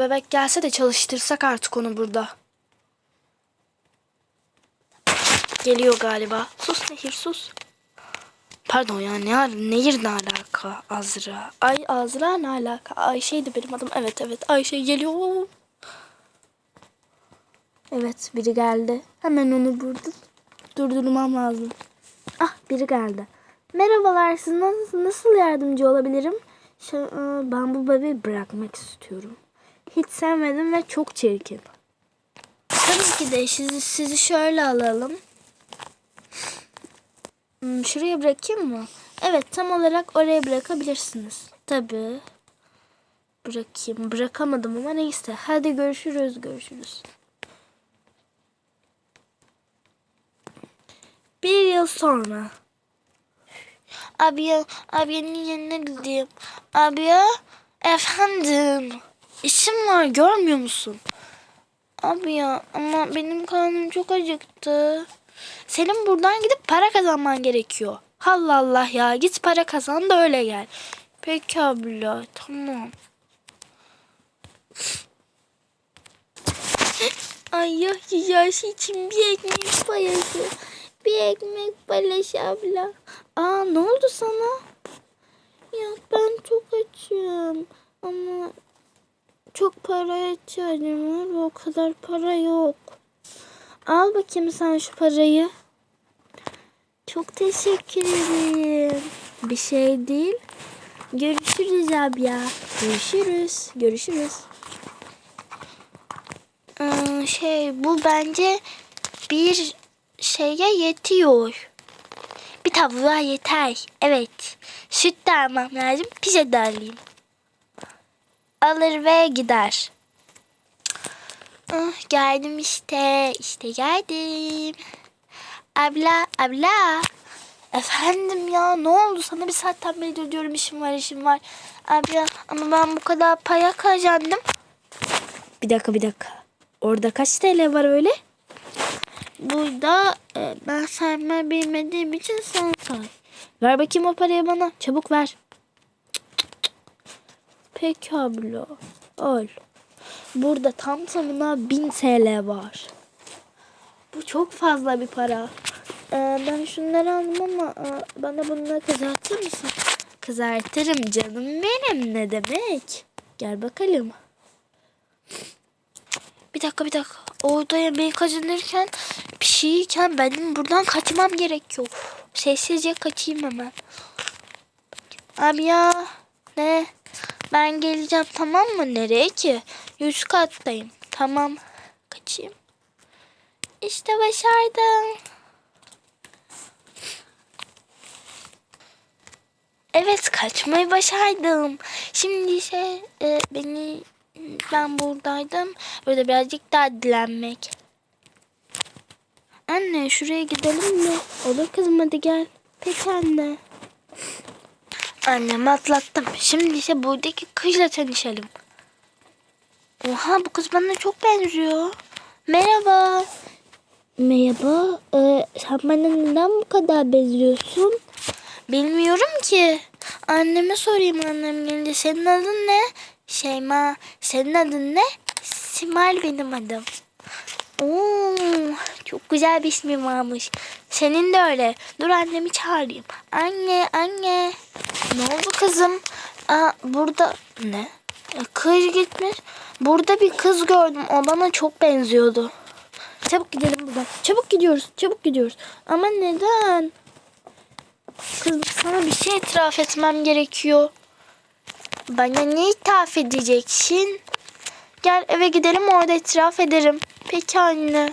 Bebek gelse de çalıştırsak artık onu burada. Geliyor galiba. Sus Nehir sus. Pardon ya ne Nehir ne alaka Azra? Ay Azra ne alaka? Ayşe'ydi benim adım. Evet evet Ayşe geliyor. Evet biri geldi. Hemen onu burada durdurmam lazım. Ah biri geldi. Merhabalar siz nasıl, nasıl yardımcı olabilirim? Şu, ben bu bebeği bırakmak istiyorum. Hiç sevmedim ve çok çirkin. Tabii ki de sizi, sizi şöyle alalım. Hmm, şuraya bırakayım mı? Evet tam olarak oraya bırakabilirsiniz. Tabii. Bırakayım. Bırakamadım ama neyse. Hadi görüşürüz görüşürüz. Bir yıl sonra. Abi ya, abiyenin yanına gideyim. Abi efendim. İşim var görmüyor musun? Abi ya ama benim karnım çok acıktı. Senin buradan gidip para kazanman gerekiyor. Allah Allah ya git para kazan da öyle gel. Peki abla tamam. Ay ya yaş için bir ekmek parası. Bir ekmek parası abla. Aa ne oldu sana? Ya ben çok açım. Ama çok paraya ihtiyacım var ve o kadar para yok. Al bakayım sen şu parayı. Çok teşekkür ederim. Bir şey değil. Görüşürüz abla. Görüşürüz. Görüşürüz. Ee, şey bu bence bir şeye yetiyor. Bir tavuğa yeter. Evet. Süt de almam lazım. Pizza da alayım. Alır ve gider. Ah, geldim işte. İşte geldim. Abla, abla. Efendim ya ne oldu sana bir saatten beri diyorum işim var işim var. Abla ama ben bu kadar para kazandım. Bir dakika bir dakika. Orada kaç TL var öyle? Burada e, ben sayma bilmediğim için sen say. Ver bakayım o parayı bana. Çabuk ver. Peki abla. Al. Burada tam tamına 1000 TL var. Bu çok fazla bir para. Ee, ben şunları aldım ama e, bana bunları kızartır mısın? Kızartırım canım benim ne demek. Gel bakalım. Bir dakika bir dakika. Orada yemeği kazanırken pişirirken benim buradan kaçmam gerekiyor. Sessizce kaçayım hemen. Abi ya ne? Ben geleceğim tamam mı? Nereye ki? Yüz kattayım. Tamam. Kaçayım. İşte başardım. Evet kaçmayı başardım. Şimdi ise e, beni ben buradaydım. Burada birazcık daha dilenmek. Anne şuraya gidelim mi? Olur kızım hadi gel. Peki anne. Annemi atlattım. Şimdi ise buradaki kızla tanışalım. Oha bu kız bana çok benziyor. Merhaba. Merhaba. Ee, sen bana neden bu kadar benziyorsun? Bilmiyorum ki. Anneme sorayım annem gelince. Senin adın ne? Şeyma. Senin adın ne? Simal benim adım. Oo, çok güzel bir ismin varmış. Senin de öyle. Dur annemi çağırayım. Anne, anne. Ne oldu kızım? Aa, burada ne? E, Kız gitmiş. Burada bir kız gördüm. O bana çok benziyordu. Çabuk gidelim buradan. Çabuk gidiyoruz. Çabuk gidiyoruz. Ama neden? Kız sana bir şey itiraf etmem gerekiyor. Bana ne itiraf edeceksin? Gel eve gidelim orada itiraf ederim. Peki anne.